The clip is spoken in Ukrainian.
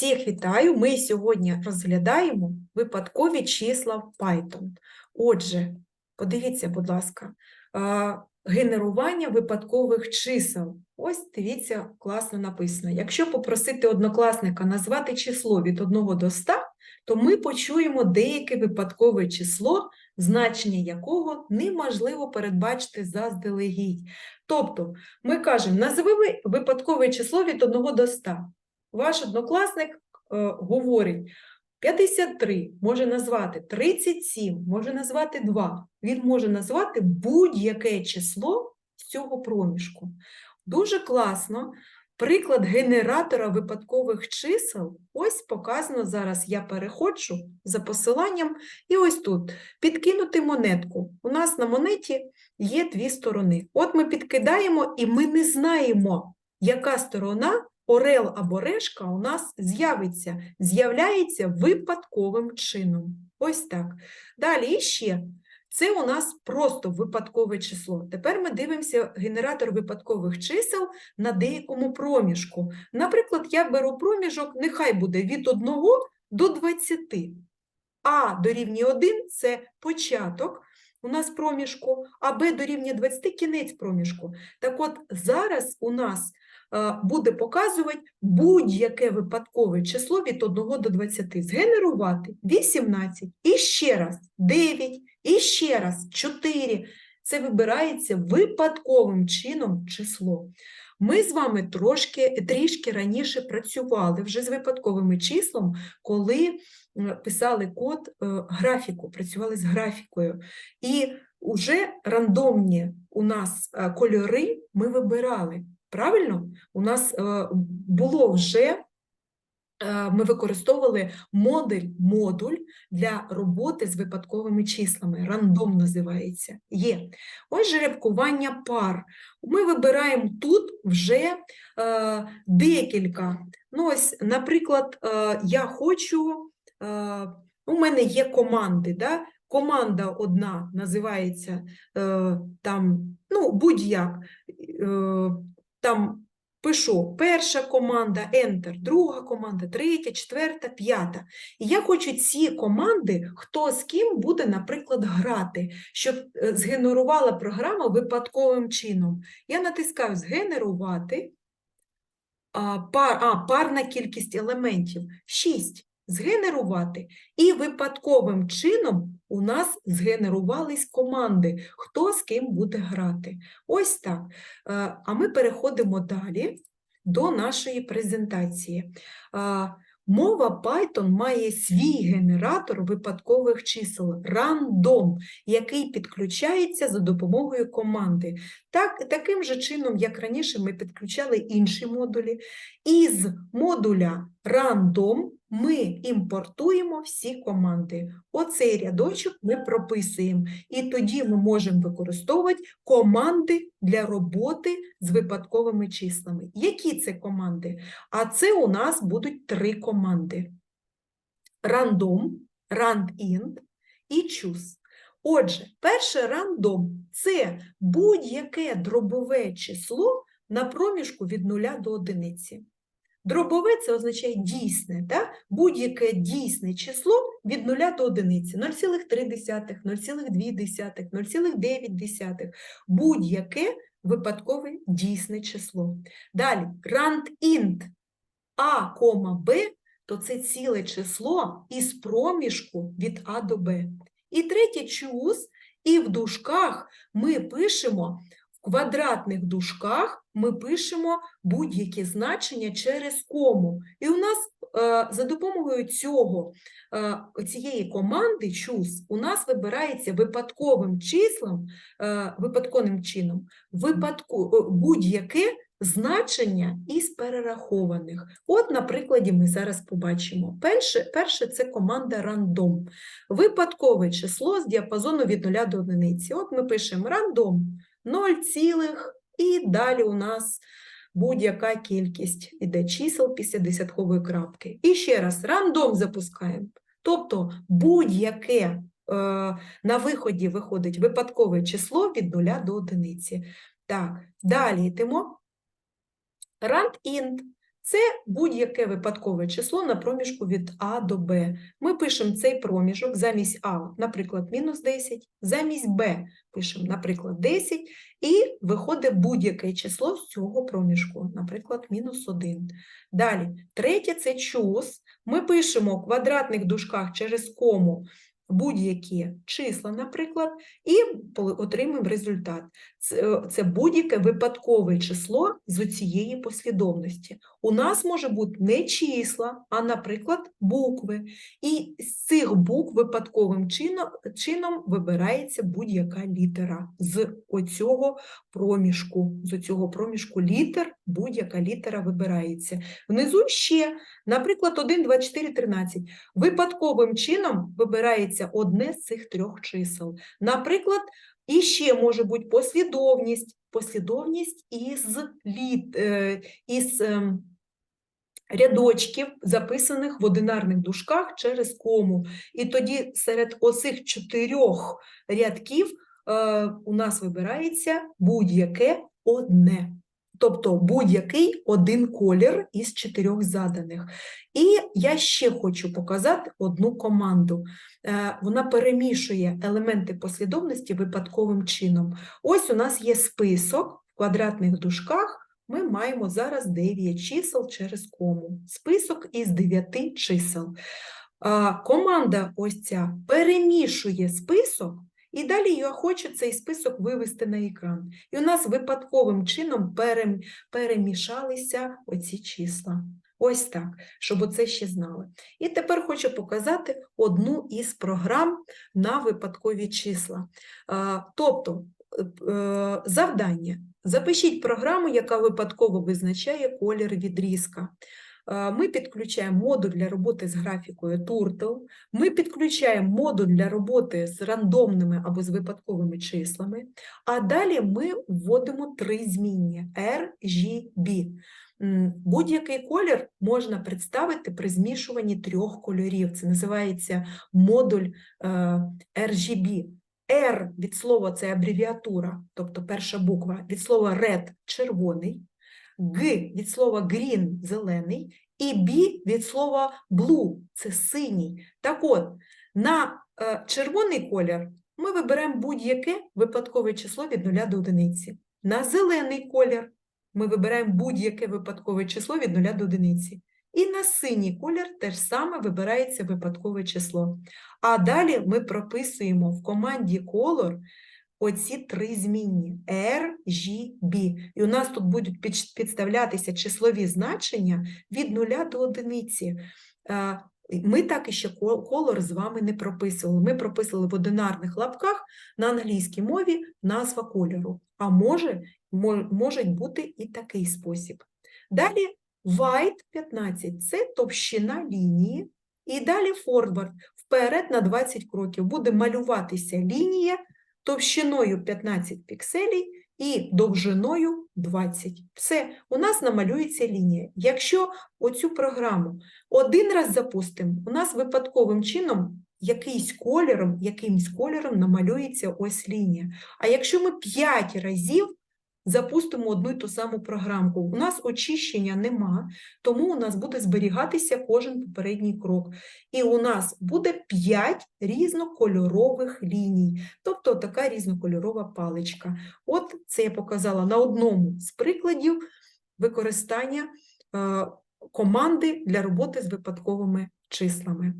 Всіх вітаю! Ми сьогодні розглядаємо випадкові числа в Python. Отже, подивіться, будь ласка, генерування випадкових чисел. Ось дивіться, класно написано. Якщо попросити однокласника назвати число від 1 до 100, то ми почуємо деяке випадкове число, значення якого неможливо передбачити заздалегідь. Тобто, ми кажемо, назви випадкове число від 1 до 100. Ваш однокласник е, говорить 53, може назвати 37, може назвати 2. Він може назвати будь-яке число з цього проміжку. Дуже класно. Приклад генератора випадкових чисел. Ось показано зараз. Я переходжу за посиланням. І ось тут підкинути монетку. У нас на монеті є дві сторони. От ми підкидаємо, і ми не знаємо, яка сторона орел або решка у нас з'явиться, з'являється випадковим чином. Ось так. Далі іще. Це у нас просто випадкове число. Тепер ми дивимося генератор випадкових чисел на деякому проміжку. Наприклад, я беру проміжок, нехай буде від 1 до 20. А дорівнює 1 – це початок у нас проміжку, а Б дорівнює 20 – кінець проміжку. Так от зараз у нас е, буде показувати будь-яке випадкове число від 1 до 20. Згенерувати 18, і ще раз 9, і ще раз 4. Це вибирається випадковим чином число. Ми з вами трошки, трішки раніше працювали вже з випадковими числом, коли е, писали код е, графіку, працювали з графікою. І вже рандомні у нас е, кольори ми вибирали. Правильно? У нас було вже, ми використовували модуль, модуль для роботи з випадковими числами. Рандом називається. Є. Ось жеребкування пар. Ми вибираємо тут вже е, декілька. Ну, ось, наприклад, е, я хочу, е, у мене є команди, да? команда одна називається е, там, ну, будь-як. Е, там пишу перша команда, Enter, друга команда, третя, четверта, п'ята. І я хочу ці команди, хто з ким буде, наприклад, грати, щоб е, згенерувала програма випадковим чином. Я натискаю згенерувати, а, пар, а, парна кількість елементів 6. Згенерувати. І випадковим чином у нас згенерувались команди, хто з ким буде грати. Ось так. Е, А ми переходимо далі до нашої презентації. Мова Python має свій генератор випадкових чисел random, який підключається за допомогою команди. Так, таким же чином, як раніше, ми підключали інші модулі. Із модуля random ми імпортуємо всі команди. Оцей рядочок ми прописуємо, і тоді ми можемо використовувати команди для роботи з випадковими числами. Які це команди? А це у нас будуть три команди: random, randint і choose. Отже, перше random – це будь-яке дробове число на проміжку від 0 до 1. Дробове це означає дійсне, будь-яке дійсне число від 0 до 1, 0,3, 0,2, 0,9, будь-яке випадкове дійсне число. Далі, randint a, b, то це ціле число із проміжку від А до Б. І третє choose, і в дужках ми пишемо квадратних дужках ми пишемо будь-які значення через кому. І у нас е, за допомогою цього, е, цієї команди choose у нас вибирається випадковим числом, е, випадковим чином, випадку, будь-яке значення із перерахованих. От, на прикладі ми зараз побачимо. Перше, перше це команда random. Випадкове число з діапазону від 0 до 1. От ми пишемо random 0, цілих, і далі у нас будь-яка кількість іде чисел після десяткової крапки. І ще раз, рандом запускаємо. Тобто будь-яке е, на виході виходить випадкове число від 0 до 1. Так, далі йдемо. randint – Це будь-яке випадкове число на проміжку від А до Б. Ми пишемо цей проміжок замість А, наприклад, мінус 10, замість Б пишемо, наприклад, 10, і виходить будь-яке число з цього проміжку, наприклад, мінус 1. Далі, третє – це чус. Ми пишемо в квадратних дужках через кому будь-які числа, наприклад, і отримуємо результат. Це, е, будь-яке випадкове число з цієї послідовності. У нас може бути не числа, а, наприклад, букви. І з цих букв випадковим чином, чином вибирається будь-яка літера з оцього проміжку. З цього проміжку літер будь-яка літера вибирається. Внизу ще, наприклад, 1, 2, 4, 13. Випадковим чином вибирається одне з цих трьох чисел. Наприклад, і ще може бути послідовність, послідовність із, літ, е, із ем, рядочків, записаних в одинарних дужках через кому. І тоді серед оцих чотирьох рядків е, у нас вибирається будь-яке одне. Тобто будь-який один колір із чотирьох заданих. І я ще хочу показати одну команду. Е, Вона перемішує елементи послідовності випадковим чином. Ось у нас є список в квадратних дужках. Ми маємо зараз 9 чисел через кому. Список із 9 чисел. Команда ось ця перемішує список, і далі я хочу цей список вивести на екран. І у нас випадковим чином перемішалися оці числа. Ось так, щоб оце ще знали. І тепер хочу показати одну із програм на випадкові числа. Тобто, е, е, завдання. Запишіть програму, яка випадково визначає колір відрізка. Е, Ми підключаємо модуль для роботи з графікою Turtle, ми підключаємо модуль для роботи з рандомними або з випадковими числами, а далі ми вводимо три змінні RGB. Будь-який колір можна представити при змішуванні трьох кольорів. Це називається модуль е, RGB. R від слова це абревіатура, тобто перша буква, від слова red – червоний, G від слова green – зелений, і B від слова blue – це синій. Так от, на е, червоний колір ми виберемо будь-яке випадкове число від 0 до 1. На зелений колір ми вибираємо будь-яке випадкове число від 0 до 1. І на синій колір теж саме вибирається випадкове число. А далі ми прописуємо в команді Color оці три змінні R, G, B. І у нас тут будуть підставлятися числові значення від 0 до 1. Е, Ми так іще ко- колор з вами не прописували. Ми прописали в одинарних лапках на англійській мові назва кольору. А може, може бути і такий спосіб. Далі white 15 – це товщина лінії. І далі forward – вперед на 20 кроків. Буде малюватися лінія товщиною 15 пікселей і довжиною 20. Все, у нас намалюється лінія. Якщо оцю програму один раз запустимо, у нас випадковим чином якийсь кольором, якимсь кольором намалюється ось лінія. А якщо ми 5 разів запустимо одну й ту саму програмку, у нас очищення нема, тому у нас буде зберігатися кожен попередній крок. І у нас буде 5 різнокольорових ліній, тобто така різнокольорова паличка. От це я показала на одному з прикладів використання е, команди для роботи з випадковими числами.